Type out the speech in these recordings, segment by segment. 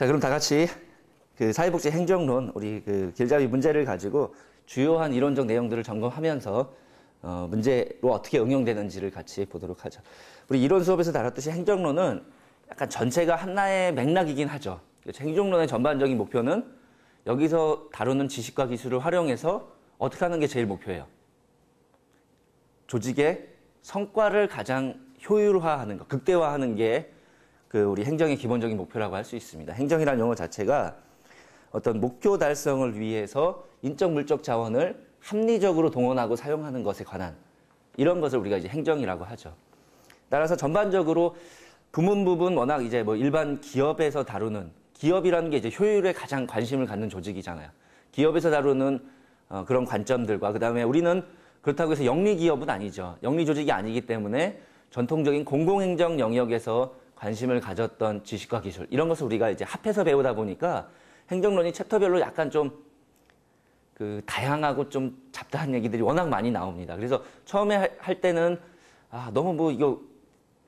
자, 그럼 다 같이 그 사회복지 행정론 우리 그 길잡이 문제를 가지고 주요한 이론적 내용들을 점검하면서 어, 문제로 어떻게 응용되는지를 같이 보도록 하죠. 우리 이론 수업에서 다뤘듯이 행정론은 약간 전체가 하나의 맥락이긴 하죠. 행정론의 전반적인 목표는 여기서 다루는 지식과 기술을 활용해서 어떻게 하는 게 제일 목표예요. 조직의 성과를 가장 효율화하는 것, 극대화하는 게 그 우리 행정의 기본적인 목표라고 할 수 있습니다. 행정이라는 용어 자체가 어떤 목표 달성을 위해서 인적 물적 자원을 합리적으로 동원하고 사용하는 것에 관한 이런 것을 우리가 이제 행정이라고 하죠. 따라서 전반적으로 부문 부분 워낙 이제 뭐 일반 기업에서 다루는 기업이라는 게 이제 효율에 가장 관심을 갖는 조직이잖아요. 기업에서 다루는 어, 그런 관점들과 그다음에 우리는 그렇다고 해서 영리 기업은 아니죠. 영리 조직이 아니기 때문에 전통적인 공공행정 영역에서 관심을 가졌던 지식과 기술 이런 것을 우리가 이제 합해서 배우다 보니까 행정론이 챕터별로 약간 좀 그 다양하고 좀 잡다한 얘기들이 워낙 많이 나옵니다. 그래서 처음에 할 때는 아 너무 뭐 이거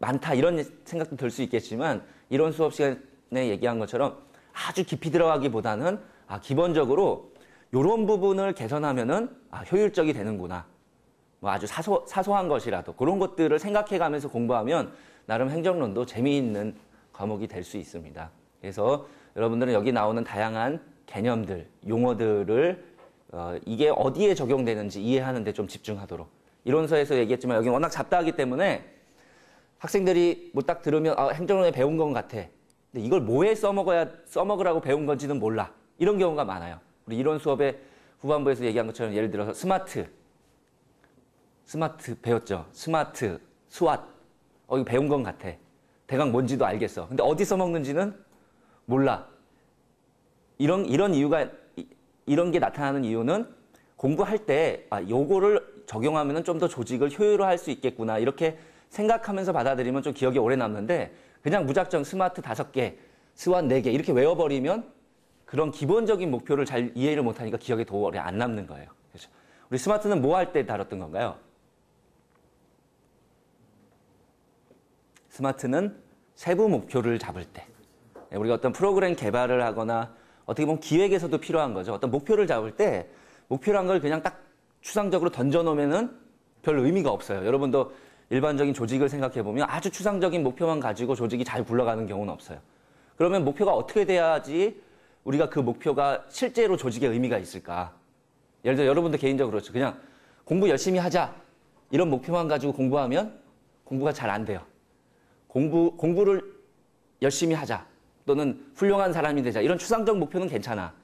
많다 이런 생각도 들 수 있겠지만 이런 수업 시간에 얘기한 것처럼 아주 깊이 들어가기보다는 아 기본적으로 이런 부분을 개선하면은 아 효율적이 되는구나. 뭐 아주 사소, 사소한 것이라도 그런 것들을 생각해 가면서 공부하면 나름 행정론도 재미있는 과목이 될 수 있습니다. 그래서 여러분들은 여기 나오는 다양한 개념들, 용어들을 어, 이게 어디에 적용되는지 이해하는 데 좀 집중하도록. 이론서에서 얘기했지만 여기 워낙 잡다하기 때문에 학생들이 뭐 딱 들으면 아, 행정론에 배운 건 같아. 근데 이걸 뭐에 써먹어야 써먹으라고 배운 건지는 몰라. 이런 경우가 많아요. 우리 이론 수업에 후반부에서 얘기한 것처럼 예를 들어서 스마트, 스마트 배웠죠. 스마트, 스왓. 어, 이거 배운 건 같아. 대강 뭔지도 알겠어. 근데 어디 써먹는지는 몰라. 이런, 이런 이유가, 이런 게 나타나는 이유는 공부할 때, 아, 요거를 적용하면 좀 더 조직을 효율화 할 수 있겠구나. 이렇게 생각하면서 받아들이면 좀 기억이 오래 남는데, 그냥 무작정 스마트 다섯 개, 스완 네 개, 이렇게 외워버리면 그런 기본적인 목표를 잘 이해를 못하니까 기억에 더 오래 안 남는 거예요. 그렇죠? 우리 스마트는 뭐 할 때 다뤘던 건가요? 스마트는 세부 목표를 잡을 때. 네, 우리가 어떤 프로그램 개발을 하거나 어떻게 보면 기획에서도 필요한 거죠. 어떤 목표를 잡을 때 목표란 걸 그냥 딱 추상적으로 던져놓으면은 별 의미가 없어요. 여러분도 일반적인 조직을 생각해 보면 아주 추상적인 목표만 가지고 조직이 잘 굴러가는 경우는 없어요. 그러면 목표가 어떻게 돼야지 우리가 그 목표가 실제로 조직에 의미가 있을까? 예를 들어 여러분도 개인적으로 그렇죠. 그냥 공부 열심히 하자. 이런 목표만 가지고 공부하면 공부가 잘 안 돼요. 공부, 공부를 열심히 하자. 또는 훌륭한 사람이 되자. 이런 추상적 목표는 괜찮아.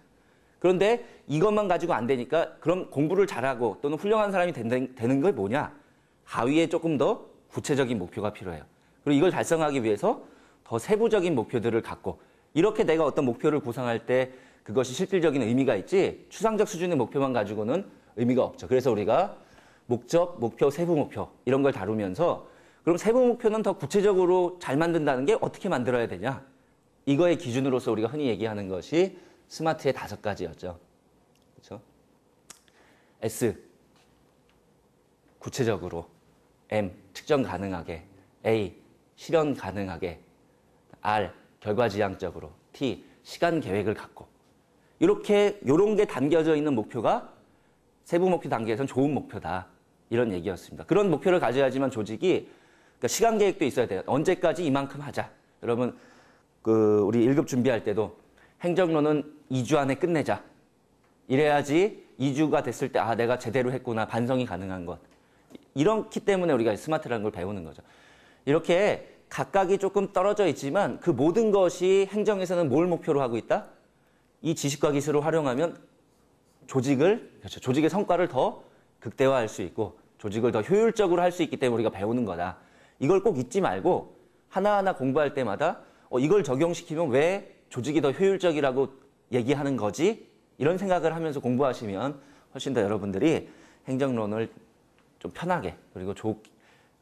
그런데 이것만 가지고 안 되니까 그럼 공부를 잘하고 또는 훌륭한 사람이 되는, 되는 게 뭐냐? 하위에 조금 더 구체적인 목표가 필요해요. 그리고 이걸 달성하기 위해서 더 세부적인 목표들을 갖고 이렇게 내가 어떤 목표를 구상할 때 그것이 실질적인 의미가 있지 추상적 수준의 목표만 가지고는 의미가 없죠. 그래서 우리가 목적, 목표, 세부 목표 이런 걸 다루면서 그럼 세부 목표는 더 구체적으로 잘 만든다는 게 어떻게 만들어야 되냐? 이거의 기준으로서 우리가 흔히 얘기하는 것이 스마트의 다섯 가지였죠. 그렇죠? S 구체적으로 M 측정 가능하게 A 실현 가능하게 R 결과 지향적으로 T 시간 계획을 갖고 이렇게 이런 게 담겨져 있는 목표가 세부 목표 단계에서는 좋은 목표다 이런 얘기였습니다. 그런 목표를 가져야지만 조직이 그러니까 시간 계획도 있어야 돼요. 언제까지 이만큼 하자. 여러분 그 우리 1급 준비할 때도 행정론은 2주 안에 끝내자. 이래야지 2주가 됐을 때 아 내가 제대로 했구나 반성이 가능한 것. 이렇기 때문에 우리가 스마트라는 걸 배우는 거죠. 이렇게 각각이 조금 떨어져 있지만 그 모든 것이 행정에서는 뭘 목표로 하고 있다? 이 지식과 기술을 활용하면 조직을 그렇죠. 조직의 성과를 더 극대화할 수 있고 조직을 더 효율적으로 할 수 있기 때문에 우리가 배우는 거다. 이걸 꼭 잊지 말고 하나하나 공부할 때마다 어, 이걸 적용시키면 왜 조직이 더 효율적이라고 얘기하는 거지? 이런 생각을 하면서 공부하시면 훨씬 더 여러분들이 행정론을 좀 편하게 그리고 조,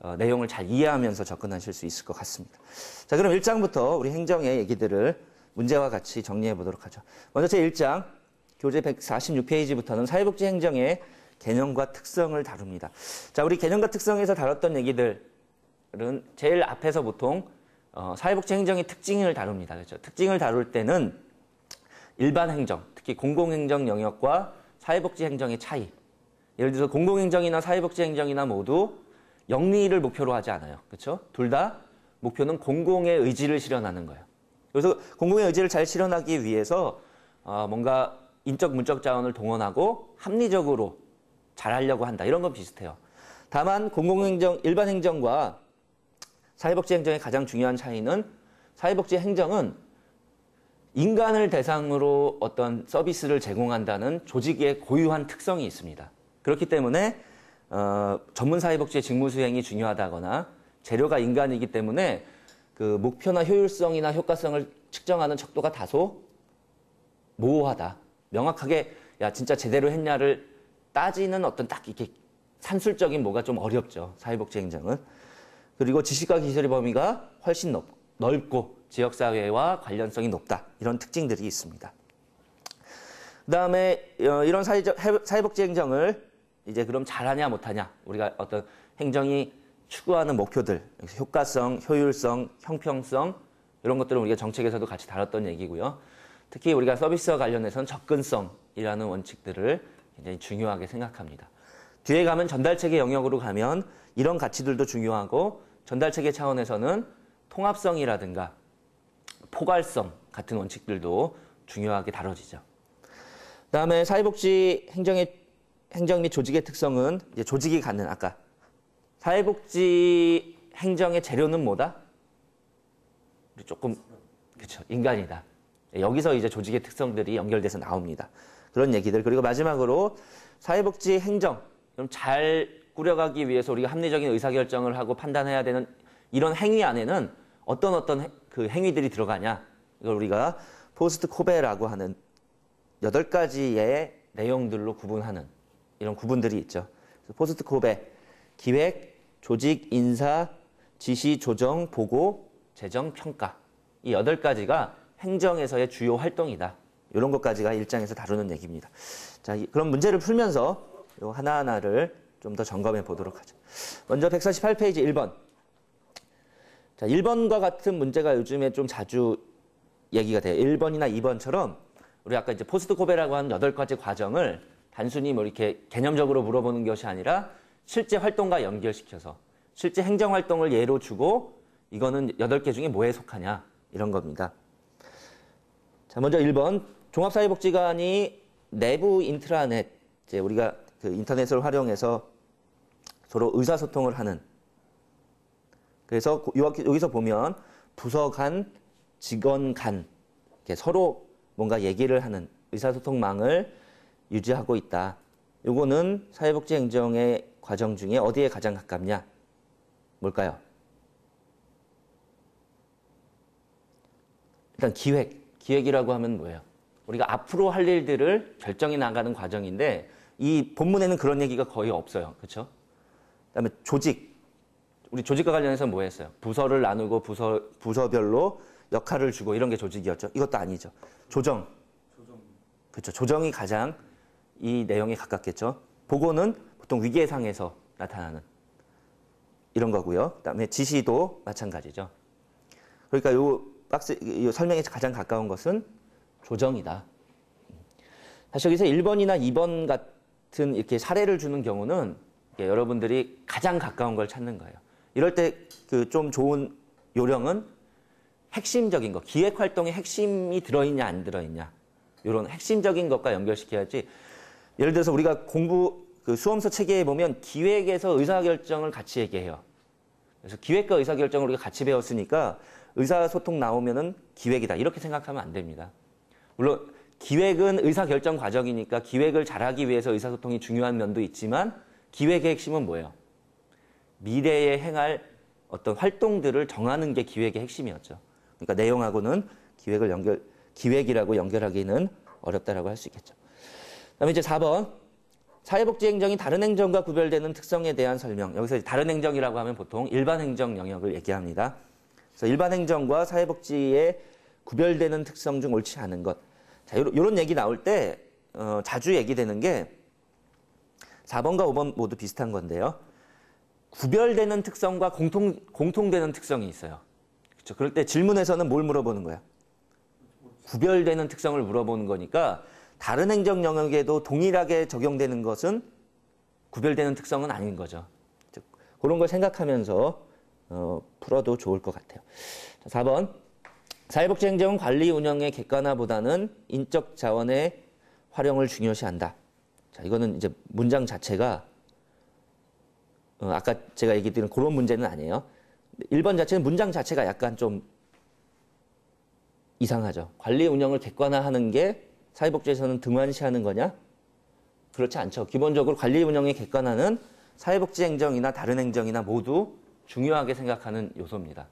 어, 내용을 잘 이해하면서 접근하실 수 있을 것 같습니다. 자, 그럼 1장부터 우리 행정의 얘기들을 문제와 같이 정리해 보도록 하죠. 먼저 제 1장 교재 146페이지부터는 사회복지 행정의 개념과 특성을 다룹니다. 자, 우리 개념과 특성에서 다뤘던 얘기들 은 제일 앞에서 보통 어, 사회복지 행정의 특징을 다룹니다. 그렇죠? 특징을 다룰 때는 일반 행정, 특히 공공행정 영역과 사회복지 행정의 차이. 예를 들어서 공공행정이나 사회복지 행정이나 모두 영리를 목표로 하지 않아요. 그렇죠? 둘 다 목표는 공공의 의지를 실현하는 거예요. 그래서 공공의 의지를 잘 실현하기 위해서 어, 뭔가 인적 문적 자원을 동원하고 합리적으로 잘하려고 한다. 이런 건 비슷해요. 다만 공공행정 일반 행정과 사회복지 행정의 가장 중요한 차이는 사회복지 행정은 인간을 대상으로 어떤 서비스를 제공한다는 조직의 고유한 특성이 있습니다. 그렇기 때문에 어, 전문 사회복지의 직무 수행이 중요하다거나 재료가 인간이기 때문에 그 목표나 효율성이나 효과성을 측정하는 척도가 다소 모호하다. 명확하게 야 진짜 제대로 했냐를 따지는 어떤 딱 이렇게 산술적인 뭐가 좀 어렵죠. 사회복지 행정은. 그리고 지식과 기술의 범위가 훨씬 넓, 넓고 지역사회와 관련성이 높다. 이런 특징들이 있습니다. 그 다음에 어, 이런 사회적, 사회복지 행정을 이제 그럼 잘하냐 못하냐 우리가 어떤 행정이 추구하는 목표들 효과성, 효율성, 형평성 이런 것들은 우리가 정책에서도 같이 다뤘던 얘기고요. 특히 우리가 서비스와 관련해서는 접근성이라는 원칙들을 굉장히 중요하게 생각합니다. 뒤에 가면 전달체계 영역으로 가면 이런 가치들도 중요하고 전달체계 차원에서는 통합성이라든가 포괄성 같은 원칙들도 중요하게 다뤄지죠. 그다음에 사회복지 행정의 행정 및 조직의 특성은 조직이 갖는 아까 사회복지 행정의 재료는 뭐다? 조금 그렇죠 인간이다. 여기서 이제 조직의 특성들이 연결돼서 나옵니다. 그런 얘기들 그리고 마지막으로 사회복지 행정 잘 꾸려가기 위해서 우리가 합리적인 의사결정을 하고 판단해야 되는 이런 행위 안에는 어떤 어떤 그 행위들이 들어가냐 이걸 우리가 포스트 코베라고 하는 여덟 가지의 내용들로 구분하는 이런 구분들이 있죠. 포스트 코베 기획, 조직, 인사, 지시, 조정, 보고, 재정, 평가 이 여덟 가지가 행정에서의 주요 활동이다. 이런 것까지가 일장에서 다루는 얘기입니다. 자, 그럼 문제를 풀면서 요 하나하나를 좀 더 점검해 보도록 하죠. 먼저 148페이지 1번. 자, 1번과 같은 문제가 요즘에 좀 자주 얘기가 돼요. 1번이나 2번처럼 우리 아까 이제 포스트 코베라고 하는 8가지 과정을 단순히 뭐 이렇게 개념적으로 물어보는 것이 아니라 실제 활동과 연결시켜서 실제 행정 활동을 예로 주고 이거는 8개 중에 뭐에 속하냐 이런 겁니다. 자, 먼저 1번 종합사회복지관이 내부 인트라넷 이제 우리가 그 인터넷을 활용해서 서로 의사소통을 하는 그래서 여기서 보면 부서 간, 직원 간 서로 뭔가 얘기를 하는 의사소통망을 유지하고 있다. 요거는 사회복지행정의 과정 중에 어디에 가장 가깝냐? 뭘까요? 일단 기획. 기획이라고 하면 뭐예요? 우리가 앞으로 할 일들을 결정해 나가는 과정인데 이 본문에는 그런 얘기가 거의 없어요. 그렇죠? 그다음에 조직. 우리 조직과 관련해서 뭐 했어요? 부서를 나누고 부서 부서별로 역할을 주고 이런 게 조직이었죠. 이것도 아니죠. 조정. 그렇죠. 조정이 가장 이 내용에 가깝겠죠. 보고는 보통 위계상에서 나타나는 이런 거고요. 그다음에 지시도 마찬가지죠. 그러니까 요 박스 요 설명에 가장 가까운 것은 조정이다. 사실 여기서 1번이나 2번 같은 이렇게 사례를 주는 경우는 여러분들이 가장 가까운 걸 찾는 거예요. 이럴 때 그 좀 좋은 요령은 핵심적인 거, 기획 활동의 핵심이 들어있냐 안 들어있냐 이런 핵심적인 것과 연결시켜야지. 예를 들어서 우리가 공부 그 수험서 체계에 보면 기획에서 의사결정을 같이 얘기해요. 그래서 기획과 의사결정을 우리가 같이 배웠으니까 의사소통 나오면은 기획이다. 이렇게 생각하면 안 됩니다. 물론 기획은 의사결정 과정이니까 기획을 잘하기 위해서 의사소통이 중요한 면도 있지만 기획의 핵심은 뭐예요? 미래에 행할 어떤 활동들을 정하는 게 기획의 핵심이었죠. 그러니까 내용하고는 기획을 연결, 기획이라고 연결하기는 어렵다라고 할 수 있겠죠. 그다음에 이제 4번 사회복지 행정이 다른 행정과 구별되는 특성에 대한 설명. 여기서 다른 행정이라고 하면 보통 일반 행정 영역을 얘기합니다. 그래서 일반 행정과 사회복지의 구별되는 특성 중 옳지 않은 것. 자, 요런 얘기 나올 때 어, 자주 얘기되는 게 4번과 5번 모두 비슷한 건데요. 구별되는 특성과 공통 공통되는 특성이 있어요. 그렇죠. 그럴 때 질문에서는 뭘 물어보는 거야? 구별되는 특성을 물어보는 거니까 다른 행정 영역에도 동일하게 적용되는 것은 구별되는 특성은 아닌 거죠. 그런 걸 생각하면서 어, 풀어도 좋을 것 같아요. 자, 4번. 사회복지 행정은 관리 운영의 객관화보다는 인적 자원의 활용을 중요시한다. 자, 이거는 이제 문장 자체가 어, 아까 제가 얘기 드린 그런 문제는 아니에요. 1번 자체는 문장 자체가 약간 좀 이상하죠. 관리 운영을 객관화하는 게 사회복지에서는 등한시하는 거냐? 그렇지 않죠. 기본적으로 관리 운영의 객관화는 사회복지 행정이나 다른 행정이나 모두 중요하게 생각하는 요소입니다.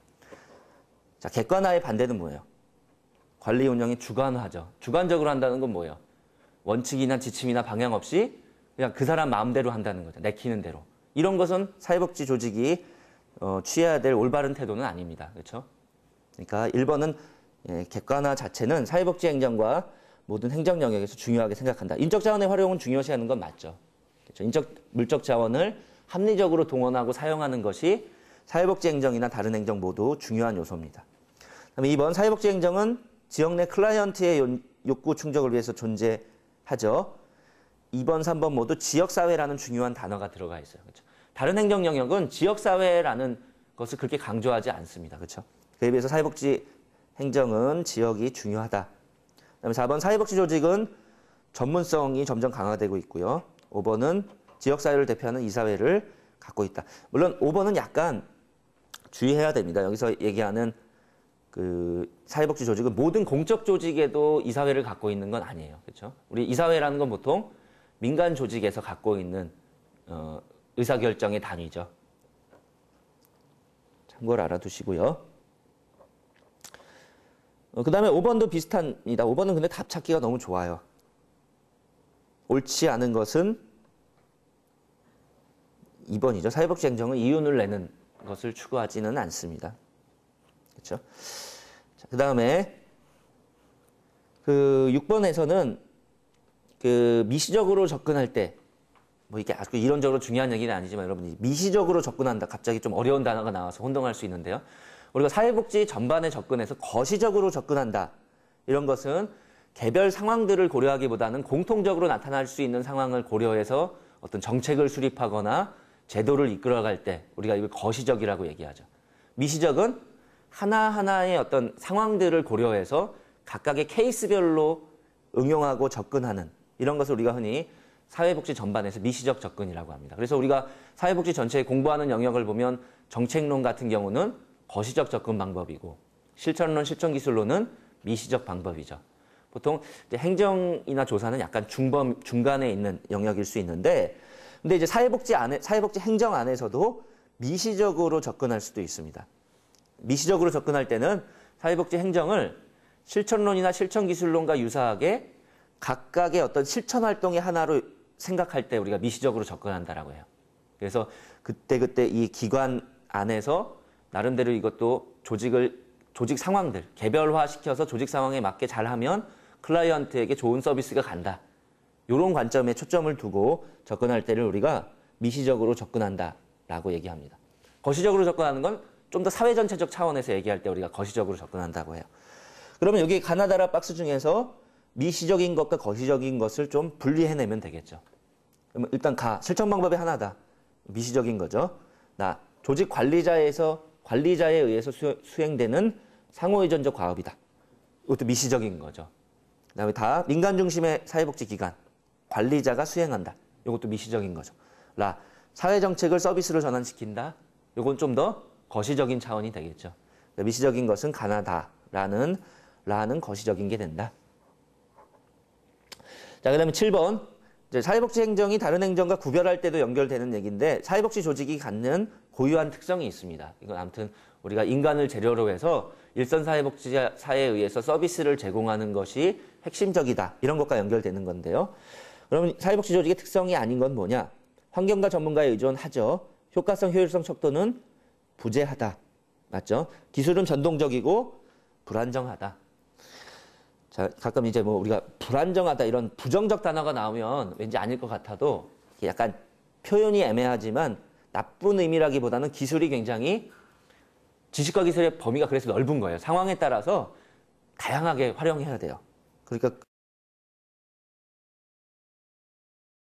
자, 객관화의 반대는 뭐예요? 관리 운영이 주관화죠. 주관적으로 한다는 건 뭐예요? 원칙이나 지침이나 방향 없이 그냥 그 사람 마음대로 한다는 거죠. 내키는 대로. 이런 것은 사회복지 조직이 어, 취해야 될 올바른 태도는 아닙니다. 그렇죠? 그러니까 1번은 예, 객관화 자체는 사회복지 행정과 모든 행정 영역에서 중요하게 생각한다. 인적 자원의 활용은 중요시하는 건 맞죠. 그렇죠? 인적 물적 자원을 합리적으로 동원하고 사용하는 것이 사회복지 행정이나 다른 행정 모두 중요한 요소입니다. 그다음에 2번 사회복지 행정은 지역 내 클라이언트의 욕구 충족을 위해서 존재하죠. 2번, 3번 모두 지역사회라는 중요한 단어가 들어가 있어요. 그렇죠? 다른 행정 영역은 지역사회라는 것을 그렇게 강조하지 않습니다. 그렇죠? 그에 비해서 사회복지 행정은 지역이 중요하다. 그다음에 4번 사회복지 조직은 전문성이 점점 강화되고 있고요. 5번은 지역사회를 대표하는 이사회를 갖고 있다. 물론 5번은 약간 주의해야 됩니다. 여기서 얘기하는 그 사회복지 조직은 모든 공적 조직에도 이사회를 갖고 있는 건 아니에요. 그렇죠? 우리 이사회라는 건 보통 민간 조직에서 갖고 있는 어, 의사결정의 단위죠. 참고를 알아두시고요. 어, 그 다음에 5번도 비슷합니다. 5번은 근데 답 찾기가 너무 좋아요. 옳지 않은 것은 2번이죠. 사회복지 행정은 이윤을 내는 것을 추구하지는 않습니다. 그렇죠? 그 다음에 그 6번에서는 그 미시적으로 접근할 때 뭐 이게 아주 이론적으로 중요한 얘기는 아니지만 여러분이 미시적으로 접근한다. 갑자기 좀 어려운 단어가 나와서 혼동할 수 있는데요. 우리가 사회복지 전반에 접근해서 거시적으로 접근한다. 이런 것은 개별 상황들을 고려하기보다는 공통적으로 나타날 수 있는 상황을 고려해서 어떤 정책을 수립하거나 제도를 이끌어갈 때 우리가 이걸 거시적이라고 얘기하죠. 미시적은 하나하나의 어떤 상황들을 고려해서 각각의 케이스별로 응용하고 접근하는 이런 것을 우리가 흔히 사회복지 전반에서 미시적 접근이라고 합니다. 그래서 우리가 사회복지 전체에 공부하는 영역을 보면 정책론 같은 경우는 거시적 접근 방법이고 실천론, 실천 기술론은 미시적 방법이죠. 보통 행정이나 조사는 약간 중범, 중간에 있는 영역일 수 있는데 근데 이제 사회복지 안에, 사회복지 행정 안에서도 미시적으로 접근할 수도 있습니다. 미시적으로 접근할 때는 사회복지 행정을 실천론이나 실천기술론과 유사하게 각각의 어떤 실천 활동의 하나로 생각할 때 우리가 미시적으로 접근한다라고 해요. 그래서 그때 그때 이 기관 안에서 나름대로 이것도 조직을 조직 상황들 개별화 시켜서 조직 상황에 맞게 잘하면 클라이언트에게 좋은 서비스가 간다. 이런 관점에 초점을 두고 접근할 때를 우리가 미시적으로 접근한다라고 얘기합니다. 거시적으로 접근하는 건 좀 더 사회 전체적 차원에서 얘기할 때 우리가 거시적으로 접근한다고 해요. 그러면 여기 가나다라 박스 중에서 미시적인 것과 거시적인 것을 좀 분리해내면 되겠죠. 일단 가 실천 방법이 하나다. 미시적인 거죠. 나 조직 관리자에서 관리자에 의해서 수, 행되는 상호의존적 과업이다. 이것도 미시적인 거죠. 그다음에 다 민간 중심의 사회복지 기관 관리자가 수행한다. 이것도 미시적인 거죠. 라 사회 정책을 서비스로 전환시킨다. 이건 좀 더 거시적인 차원이 되겠죠. 미시적인 것은 가나다라는 라는 거시적인 게 된다. 자, 그다음에 7번 사회복지 행정이 다른 행정과 구별할 때도 연결되는 얘기인데 사회복지 조직이 갖는 고유한 특성이 있습니다. 이건 아무튼 우리가 인간을 재료로 해서 일선 사회복지사에 의해서 서비스를 제공하는 것이 핵심적이다. 이런 것과 연결되는 건데요. 그러면 사회복지 조직의 특성이 아닌 건 뭐냐? 환경과 전문가에 의존하죠. 효과성, 효율성 척도는 부재하다. 맞죠? 기술은 전동적이고 불안정하다. 자, 가끔 이제 뭐 우리가 불안정하다 이런 부정적 단어가 나오면 왠지 아닐 것 같아도 약간 표현이 애매하지만 나쁜 의미라기보다는 기술이 굉장히 지식과 기술의 범위가 그래서 넓은 거예요. 상황에 따라서 다양하게 활용해야 돼요. 그러니까